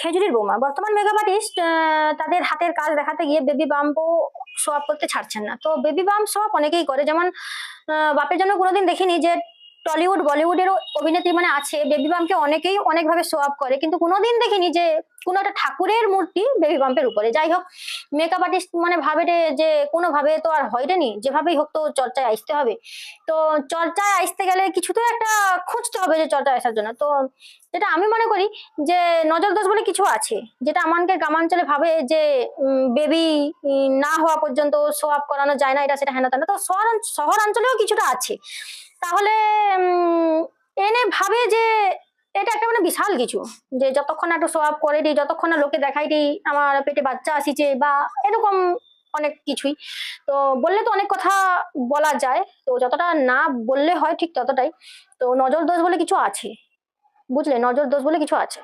খেজুরির বোমা। বর্তমান মেকআপ তাদের হাতের কাজ দেখাতে গিয়ে বেবি বাম্পও শো আপ করতে ছাড়ছেন না। তো বেবি বাম্প শো আপ অনেকেই করে। যেমন বাপের জন্য কোনোদিন দেখিনি যে টলিউড, বলিউডেরও অভিনেত্রী মানে আছে। বেবি বাম্পকে অনেকেই অনেকভাবে শো আপ করে। কিন্তু কোনোদিন দেখিনি যে কোনো একটা ঠাকুরের মূর্তি বেবি বাম্পের উপরে। যাই হোক মেকআপ আর্টিস্ট মানে ভাবে যে কোনোভাবে তো আর হয়নি যেভাবেই হোক তো চর্চায় আসতে হবে। তো চর্চায় আসতে গেলে কিছু তো একটা খুঁজতে হবে যে চর্চায় আসার জন্য। তো যেটা আমি মনে করি যে নজর দোষ বলে কিছু আছে, যেটা আমাদের গ্রামাঞ্চলে ভাবে যে বেবি না হওয়া পর্যন্ত শো আপ করানো যায় না, এটা সেটা হেনা তেনা তো শহর, শহরাঞ্চলেও কিছুটা আছে। তাহলে এনে ভাবে যে এটা একটা মানে বিশাল কিছু। যে যতক্ষণ একটু সোয়াব করে দিই, যতক্ষণ না লোকে দেখাই দিই, আমার পেটে বাচ্চা আসিছে বা এরকম অনেক কিছুই। তো বললে তো অনেক কথা বলা যায়। তো যতটা না বললে হয় ঠিক ততটাই। তো নজর দোষ বলে কিছু আছে? বুঝলে? নজর দোষ বলে কিছু আছে?